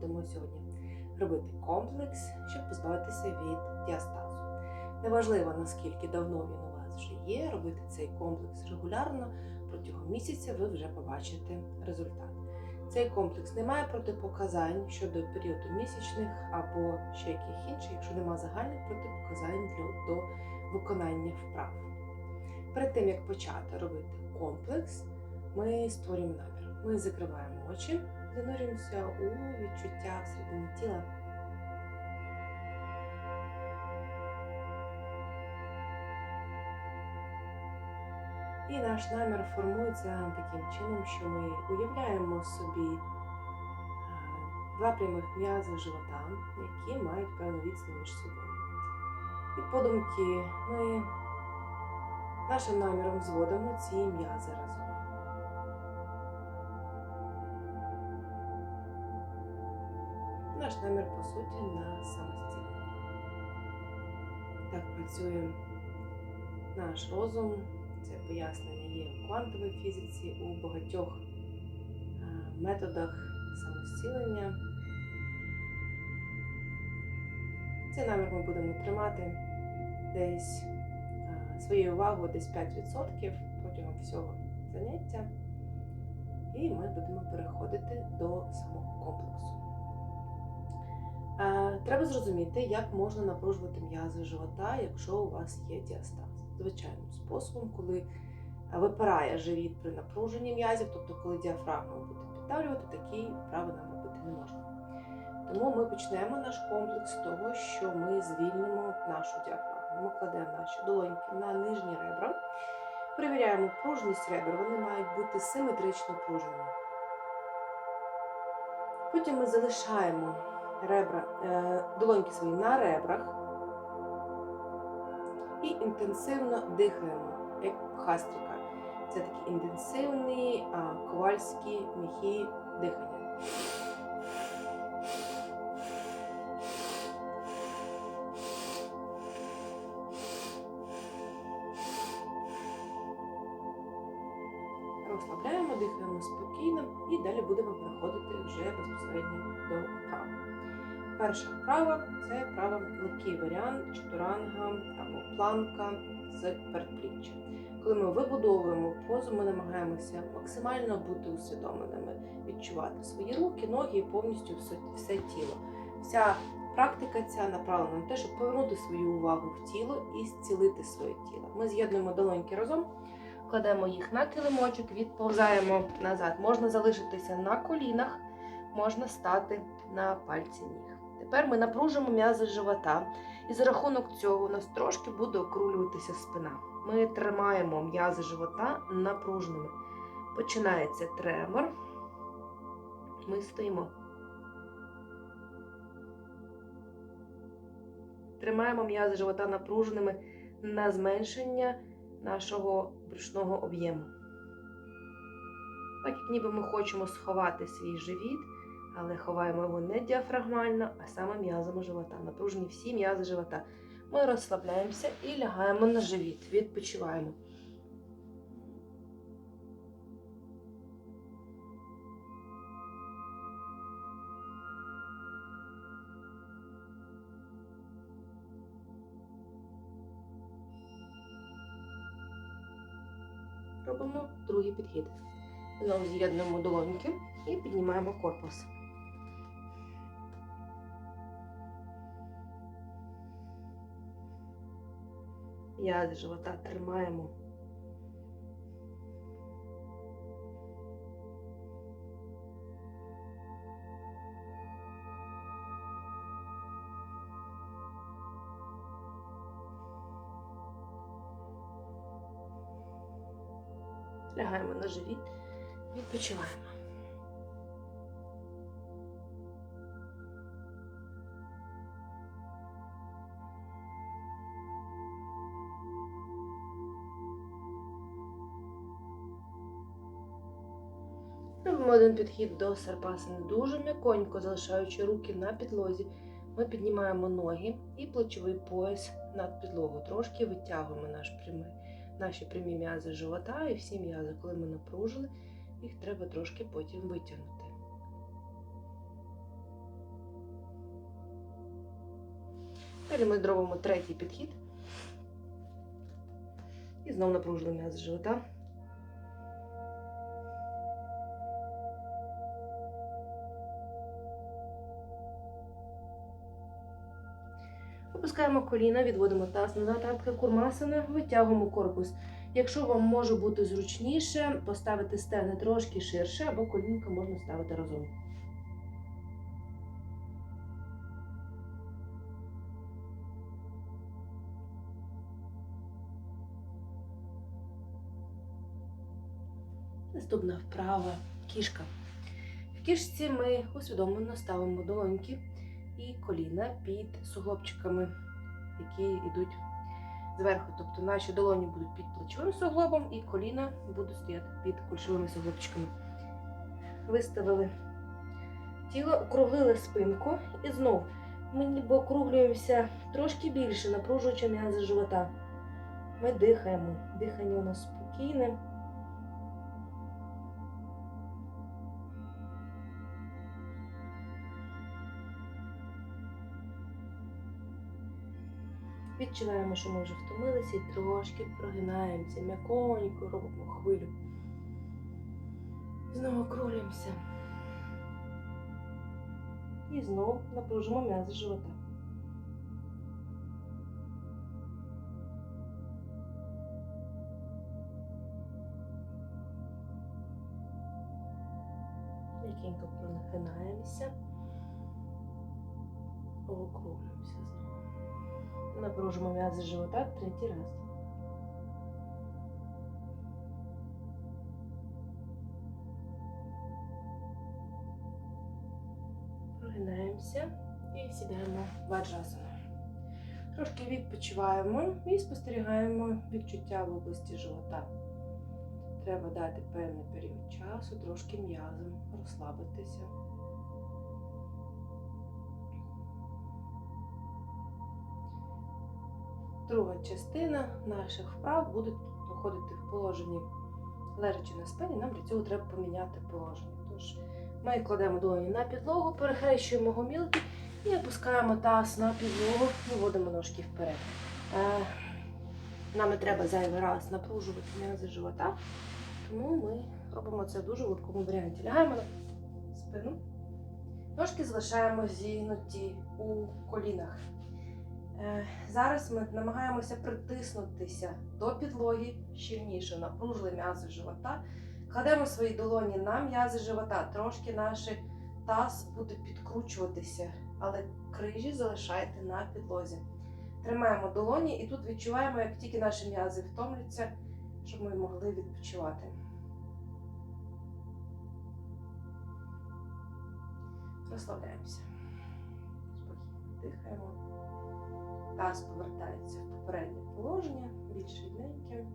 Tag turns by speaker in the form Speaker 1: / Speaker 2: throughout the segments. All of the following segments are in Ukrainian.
Speaker 1: будемо сьогодні робити комплекс, щоб позбавитися від діастазу. Неважливо, наскільки давно він у вас вже є, робити цей комплекс регулярно, протягом місяця ви вже побачите результат. Цей комплекс не має протипоказань щодо періоду місячних або ще яких інших, якщо нема загальних протипоказань для, до виконання вправ. Перед тим як почати робити комплекс, ми створюємо намір. Ми закриваємо очі, занурюємося у відчуття всередині тіла. І наш намір формується таким чином, що ми уявляємо собі е, два прямих м'язи живота, які мають певну відстань між собою. І подумки ми нашим наміром зводимо ці м'язи разом. Наш намір, по суті, на самостійно. Так працює наш розум. Це пояснення є в квантовій фізиці, у багатьох е, методах самозцілення. Цей намір ми будемо тримати десь е, своєю увагою десь 5% протягом всього заняття. І ми будемо переходити до самого комплексу. Е, Треба зрозуміти, як можна напружувати м'язи живота, якщо у вас є діастаз. Звичайним способом, коли випирає живіт при напруженні м'язів, тобто коли діафрагма буде піддавлювати, такі вправи нам робити не можна. Тому ми почнемо наш комплекс з того, що ми звільнимо нашу діафрагму. Ми кладемо наші долоньки на нижні ребра, перевіряємо пружність ребер, вони мають бути симетрично пружними. Потім ми залишаємо ребра, е, долоньки свої на ребрах і інтенсивно дихаємо, як хастрика. Це такі інтенсивні ковальські м'які дихання. Розслабляємо, дихаємо спокійно і далі будемо переходити вже безпосередньо до вправ. Перша вправа це вправа легкий варіант чатуранга або планка з передпліччя. Коли ми вибудовуємо позу, ми намагаємося максимально бути усвідомленими, відчувати свої руки, ноги і повністю все, все тіло. Вся практика ця направлена на те, щоб повернути свою увагу в тіло і зцілити своє тіло. Ми з'єднуємо долоньки разом, кладемо їх на килимочок, відповзаємо назад. Можна залишитися на колінах, можна стати на пальці ніг. Тепер ми напружимо м'язи живота, і за рахунок цього у нас трошки буде окрулюватися спина. Ми тримаємо м'язи живота напруженими. Починається тремор. Ми стоїмо. Тримаємо м'язи живота напруженими на зменшення нашого брюшного об'єму. Так як ніби ми хочемо сховати свій живіт але ховаємо його не діафрагмально, а саме м'язами живота. Напружені всі м'язи живота. Ми розслабляємося і лягаємо на живіт. Відпочиваємо. Другий підхід. Знову з'єднуємо долоньки і піднімаємо корпус. М'язи живота тримаємо. Лягаємо на живіт, відпочиваємо. Один підхід до серпасини дуже м'яконько, залишаючи руки на підлозі. Ми піднімаємо ноги і плечовий пояс над підлогу. Трошки витягуємо наш прямий, наші прямі м'язи живота і всі м'язи, коли ми напружили, їх треба трошки потім витягнути. Далі ми зробимо третій підхід і знову напружили м'язи живота. Опускаємо коліна, відводимо таз назад, артка курмасана, витягуємо корпус. Якщо вам може бути зручніше, поставити стегни трошки ширше, або колінка можна ставити разом. Наступна вправа кішка. В кішці ми усвідомлено ставимо долоньки і коліна під суглобчиками, які йдуть зверху. Тобто наші долоні будуть під плечовим суглобом і коліна будуть стояти під кульшовими суглобчиками. Виставили тіло, округлили спинку і знов ми ніби округлюємося трошки більше, напружуючи м'язи живота. Ми дихаємо. Дихання у нас спокійне. Відчуваємо, що ми вже втомилися і трошки прогинаємося, м'яконько робимо хвилю. Знову округлюємося. І знову напружимо м'язи живота. М'якенько прогинаємося. Округлюємося знову. Напружимо м'язи живота третій раз. Прогинаємося і сідаємо в ваджасану. Трошки відпочиваємо і спостерігаємо відчуття в області живота. Треба дати певний період часу, трошки м'язом розслабитися. Друга частина наших вправ буде проходити в положенні лежачи на спині. Нам для цього треба поміняти положення. Тож ми кладемо долоні на підлогу, перехрещуємо гомілки і опускаємо таз на підлогу, виводимо ножки вперед. Е, Нам не треба зайвий раз напружувати м'язи живота, тому ми робимо це в дуже легкому варіанті. Лягаємо на спину, ножки залишаємо зігнуті у колінах. Е, Зараз ми намагаємося притиснутися до підлоги щільніше, напружили м'язи живота. Кладемо свої долоні на м'язи живота. Трошки наш таз буде підкручуватися, але крижі залишайте на підлозі. Тримаємо долоні і тут відчуваємо, як тільки наші м'язи втомляться, щоб ми могли відпочивати. Розслабляємося. Дихаємо. Таз повертається в попереднє положення, більш рівненьке.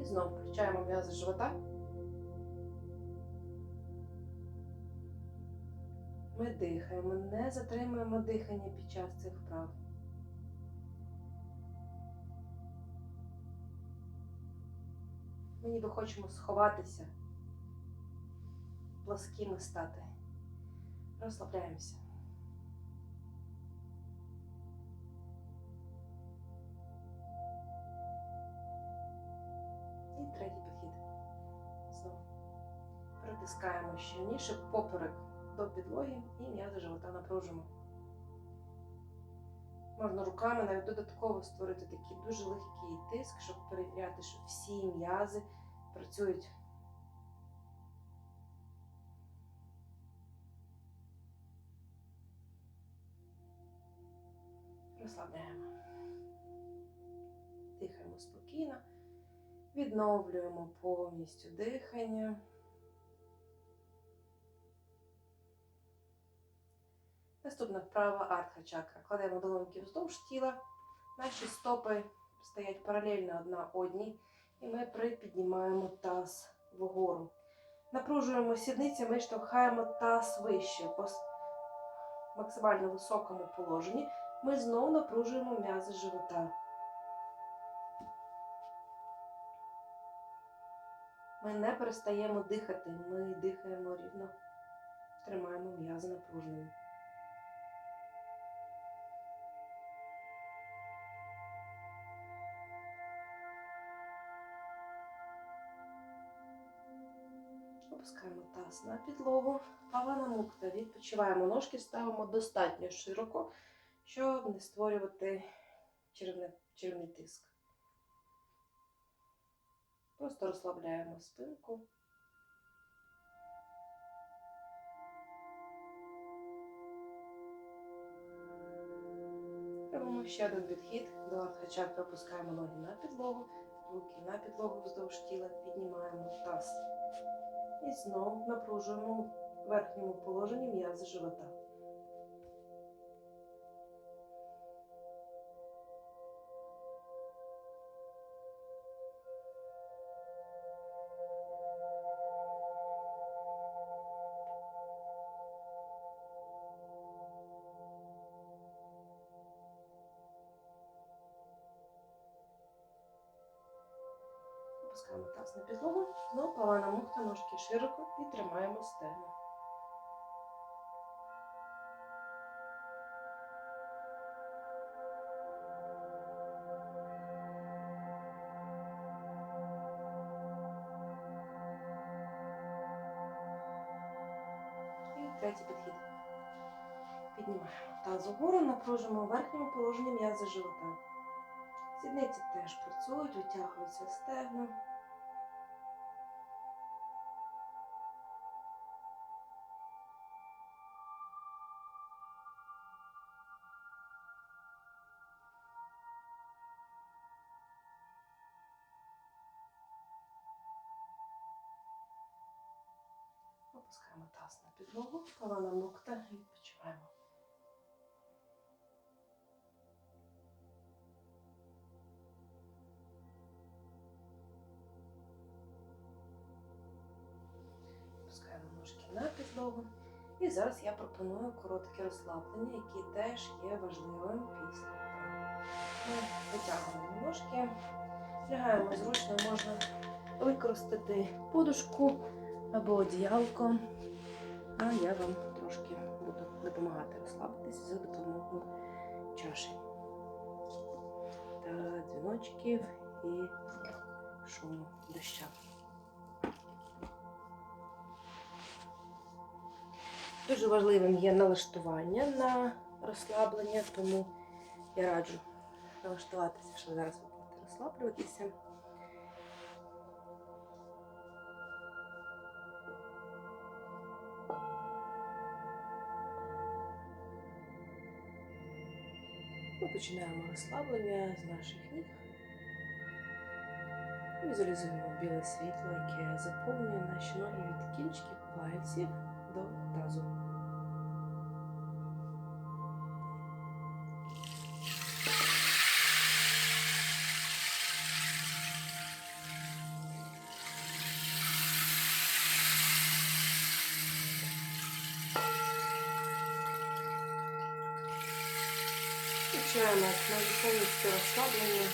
Speaker 1: І знову включаємо м'язи живота. Ми дихаємо, не затримуємо дихання під час цих вправ. Ми ніби хочемо сховатися, пласкими стати. Розслабляємося. Щільніше поперек до підлоги і м'язи живота напружимо. Можна руками навіть додатково створити такий дуже легкий тиск, щоб перевіряти, що всі м'язи працюють. Розслабляємо. Дихаємо спокійно. Відновлюємо повністю дихання. Наступна вправа артха чакра. Кладемо долоньки вздовж тіла. Наші стопи стоять паралельно одна одній. І ми припіднімаємо таз вгору. Напружуємо сідницями і штовхаємо таз вище. По максимально високому положенні. Ми знову напружуємо м'язи живота. Ми не перестаємо дихати, ми дихаємо рівно, тримаємо м'язи напруженими. Опускаємо таз на підлогу. Павана мукта. Відпочиваємо. Ножки ставимо достатньо широко, щоб не створювати черевний тиск. Просто розслабляємо спинку. Робимо ще один підхід до артхачакри, опускаємо ноги на підлогу, руки на підлогу вздовж тіла, піднімаємо таз. Знову напружуємо в верхньому положенні м'язи живота. Широко і тримаємо стегна. І третій підхід. Піднімаємо таз угору, напружимо верхньому положенні м'язи живота. Сідниці теж працюють, витягуються стегна. Опускаємо таз на підлогу, колена мукта і відпочиваємо. Опускаємо ножки на підлогу. І зараз я пропоную коротке розслаблення, яке теж є важливим після. Ми витягуємо ножки, лягаємо зручно, можна використати подушку або одіялко. А я вам трошки буду допомагати розслабитись за допомогою чаші та дзвіночків і шуму доща. Дуже важливим є налаштування на розслаблення, тому я раджу налаштуватися, що зараз ви будете розслаблюватися. Починаємо розслаблення з наших ніг. Візуалізуємо біле світло, яке заповнює наші ноги від кінчиків пальців до тазу. Як ми повністю розслаблені.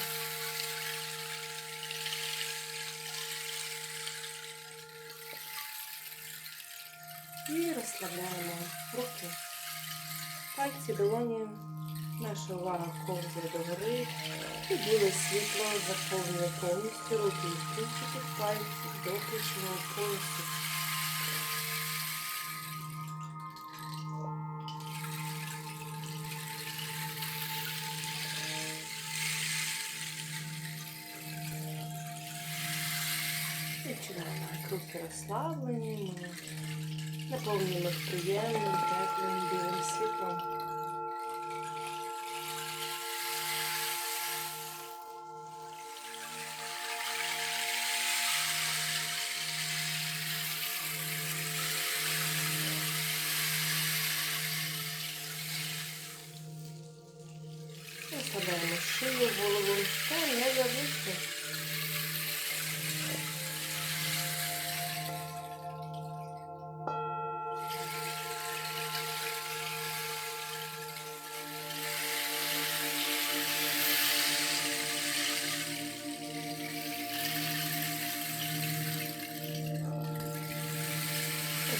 Speaker 1: І розслабляємо руки, пальці, долоні. Наша увага ковзає догори. І біле світло заповнює повністю руки від кінчиків пальців до плечового поясу. Розслаблені, ми наповнюємо їх приємним, теплим білим світлом.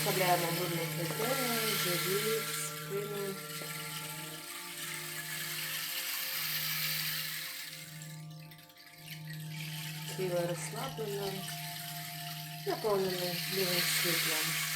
Speaker 1: Розслабляємо грудну клітину, живіт, спину. Тіло розслаблено. наповнене білим світлом.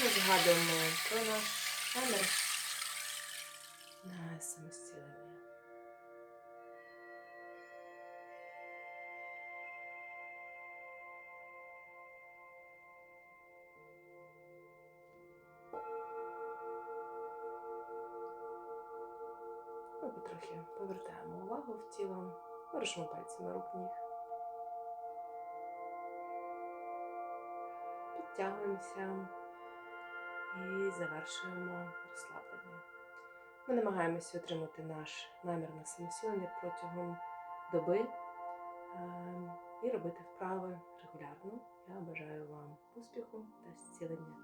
Speaker 1: Ми згадуємо про наш намір на самостілення. Ми потрохи повертаємо увагу в тіло, ворушимо пальцями рук ніг. Підтягуємося і завершуємо розслаблення. Ми намагаємося отримати наш намір на самосілення протягом доби ем, і робити вправи регулярно. Я бажаю вам успіху та зцілення.